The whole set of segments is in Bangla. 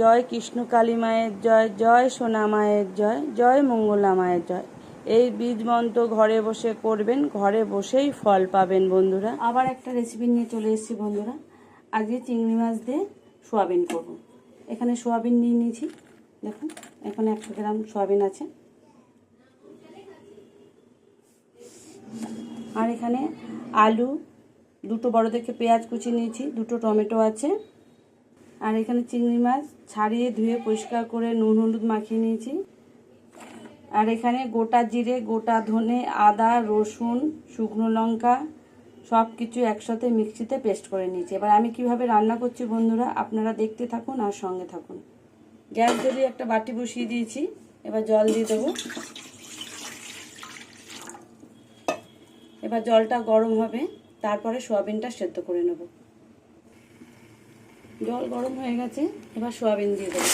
জয় কৃষ্ণ কালী মায়ের জয় জয় সোনা মায়ের জয় জয় মঙ্গলা মায়ের জয়। এই বীজ মন্ত্র ঘরে বসে করবেন, ঘরে বসেই ফল পাবেন বন্ধুরা। আবার একটা রেসিপি নিয়ে চলে এসেছি বন্ধুরা। আজকে চিংড়ি মাছ দিয়ে সোয়াবিন করব। এখানে সোয়াবিন নিয়ে নিয়েছি। দেখুন, এখানে একশো গ্রাম সোয়াবিন আছে। আর এখানে আলু, দুটো বড় দেখে পেঁয়াজ কুচি নিয়েছি, দুটো টমেটো আছে। আর এখানে চিংড়ি মাছ ছাড়িয়ে ধুয়ে পরিষ্কার করে নুন হলুদ মাখিয়ে নিয়েছি। আর এখানে গোটা জিরে, গোটা ধনে, আদা, রসুন, শুকনো লঙ্কা সব কিছু একসাথে মিক্সিতে পেস্ট করে নিয়েছি। এবার আমি কীভাবে রান্না করছি বন্ধুরা, আপনারা দেখতে থাকুন আর সঙ্গে থাকুন। গ্যাস ধরিয়ে একটা বাটি বসিয়ে দিয়েছি, এবার জল দিয়ে দেবো। এবার জলটা গরম হবে, তারপরে সোয়াবিনটা সেদ্ধ করে নেব। জল গরম হয়ে গেছে, এবার সোয়াবিন দিয়ে দেবো।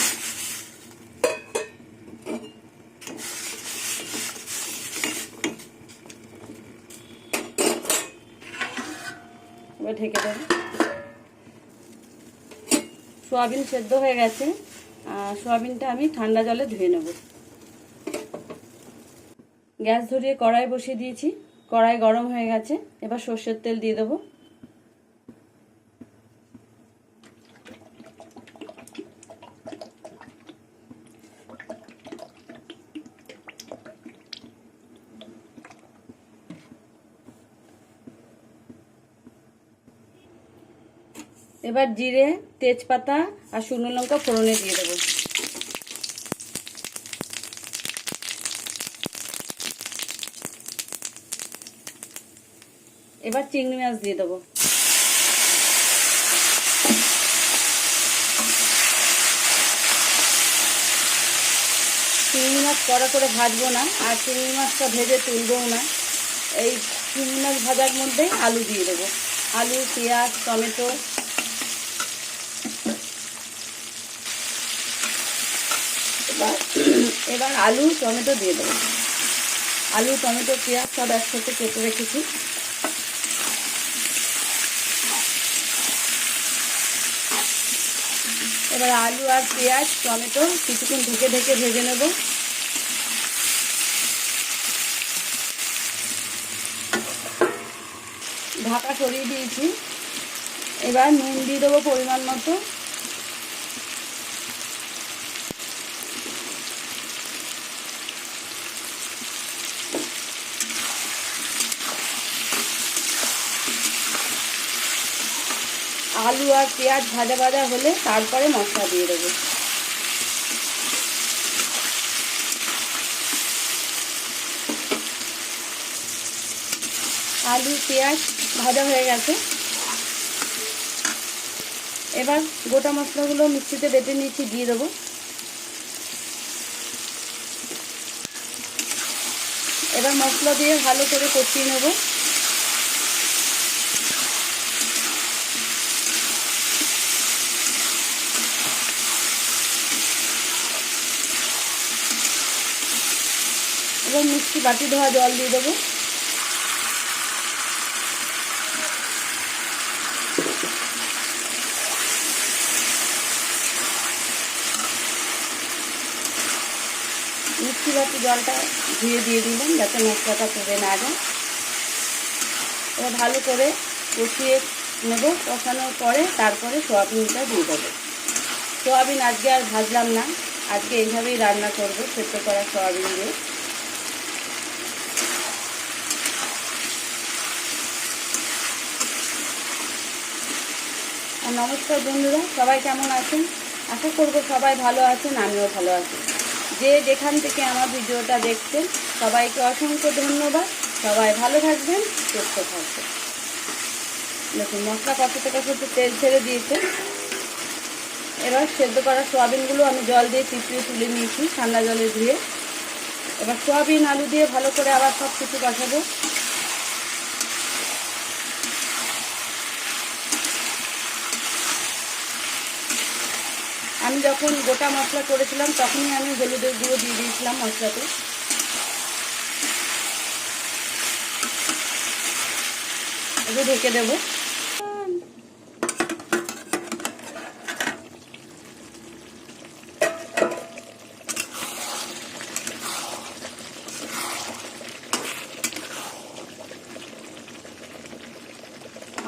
এবার ঢেকে দেবো। সোয়াবিন সেদ্ধ হয়ে গেছে, আর সোয়াবিনটা আমি ঠান্ডা জলে ধুয়ে নেব। গ্যাস ধরিয়ে কড়াই বসিয়ে দিয়েছি, কড়াই গরম হয়ে গেছে, এবার সর্ষের তেল দিয়ে দেবো। এবার জিরে, তেজপাতা আর শুকনো লঙ্কা ফোড়নে দিয়ে দেবো। এবার চিংড়ি মাছ দিয়ে দেবো। চিংড়ি মাছ কড়া করে ভাজবো না, আর চিংড়ি মাছটা ভেজে তুলবও না। এই চিংড়ি মাছ ভাজার মধ্যেই আলু দিয়ে দেবো। আলু, পেঁয়াজ, টমেটো এবার আলু, টমেটো দিয়ে দেবো। আলু, টমেটো, পেঁয়াজ সব একসাথে কেটে রেখেছি। এবার আলু আর পেঁয়াজ, টমেটো কিছুক্ষণ ঢেকে ঢেকে ভেজে নেব। ঢাকা সরিয়ে দিয়েছি। এবার নুন দিয়ে দেবো পরিমাণ মতো। আলু আর পেঁয়াজ ভাজা ভাজা হলে তারপরে মশলা দিয়ে দেবো। আলু, পেঁয়াজ ভাজা হয়ে গেছে। এবার গোটা মশলাগুলো মিক্সিতে বেটে নিয়েছি, দিয়ে দেবো। এবার মশলা দিয়ে ভালো করে কষিয়ে নেব। মিষ্টি বাটি ধোয়া জল দিয়ে দেবো। মিষ্টি বাটি জলটা ধুয়ে দিয়ে দিলাম যাতে মশলাটা পুড়ে না যায়। এবার ভালো করে কষিয়ে নেব। কষানোর পরে তারপরে সোয়াবিনটা দিয়ে দেবো। সোয়াবিন আজকে আর ভাজলাম না। আজকে এইভাবেই রান্না করব, সেদ্ধ করা সোয়াবিন দিয়ে। নমস্কার বন্ধুরা, সবাই কেমন আছেন? আশা করব সবাই ভালো আছেন, আমিও ভালো আছি। যে যেখান থেকে আমার ভিডিওটা দেখছেন, সবাইকে অসংখ্য ধন্যবাদ। সবাই ভালো থাকবেন, সুস্থ থাকবেন। দেখুন, মশলা কষাতে কষাতে তেল ছেড়ে দিয়েছে। এবার সেদ্ধ করা সোয়াবিনগুলো আমি জল দিয়ে চিপিয়ে তুলে নিয়েছি, ঠান্ডা জলে ধুয়ে। এবার সোয়াবিন, আলু দিয়ে ভালো করে আবার সব কিছু কষাবো। যখন গোটা মশলা করেছিলাম, তখনই আমি হলুদের গুঁড়ো দিয়ে দিয়েছিলাম মশলাতে। ঢেকে দেবো।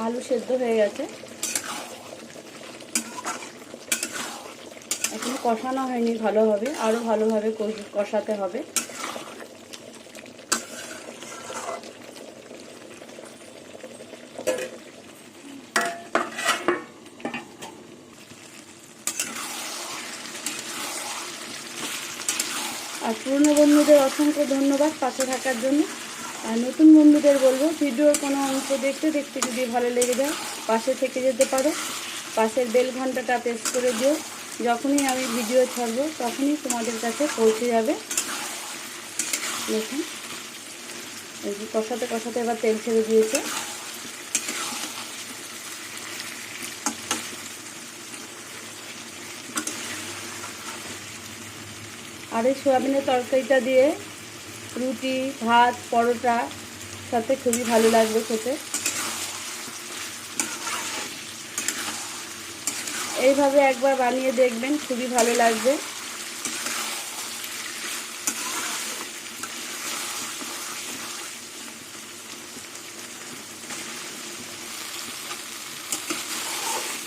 আলু সেদ্ধ হয়ে গেছে। কষানো হয়নি ভালোভাবে আরও ভালোভাবে কষ- কষাতে হবে। আর পুরনো বন্ধুদের অসংখ্য ধন্যবাদ পাশে থাকার জন্য। আর নতুন বন্ধুদের বলব, ভিডিওর কোনো অংশ দেখতে দেখতে যদি ভালো লেগে যায়, পাশে থেকে যেতে পারো। পাশের বেল ঘন্টাটা প্রেস করে দিও। যখনই আমি ভিডিও ছাড়বো, তখনই তোমাদের কাছে পৌঁছে যাবে। দেখুন কষাতে কষাতে এবার তেল ছেড়ে দিয়েছে। আর এই সোয়াবিনের তরকারিটা দিয়ে রুটি, ভাত, পরোটা, সাথে খুবই ভালো লাগবে খেতে। এইভাবে একবার বানিয়ে দেখবেন, খুবই ভালো লাগবে।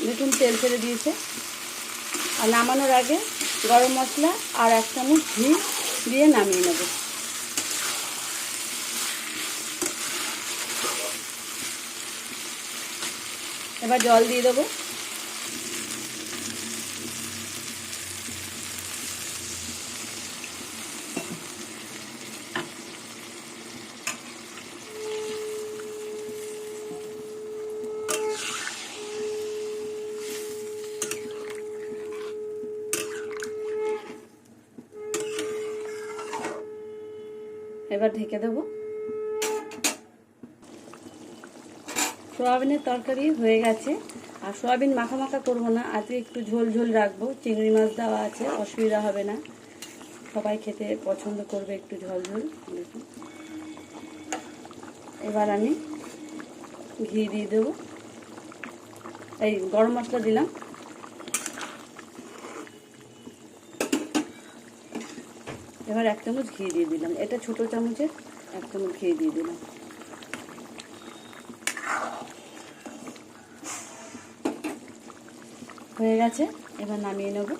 দেখুন তেল ছেড়ে দিয়েছে। আর নামানোর আগে গরম মশলা আর এক চামচ ঘি দিয়ে নামিয়ে নেব। এবার জল দিয়ে দেবো। এবার ঢেকে দেবো। সোয়াবিনের তরকারি হয়ে গেছে। আর সোয়াবিন মাখা মাখা করব না, আজকে একটু ঝোল ঝোল রাখব। চিংড়ি মাছ দেওয়া আছে, অসুবিধা হবে না। সবাই খেতে পছন্দ করবে একটু ঝোল ঝোল। দেখুন এবার আমি ঘি দিয়ে দেবো। এই গরম মশলা দিলাম। এবার এক চামচ ঘি দিয়ে দিলাম। এটা ছোট চামচে এক চামচ ঘি দিয়ে দিলাম। হয়ে গেছে, এবার নামিয়ে নেব।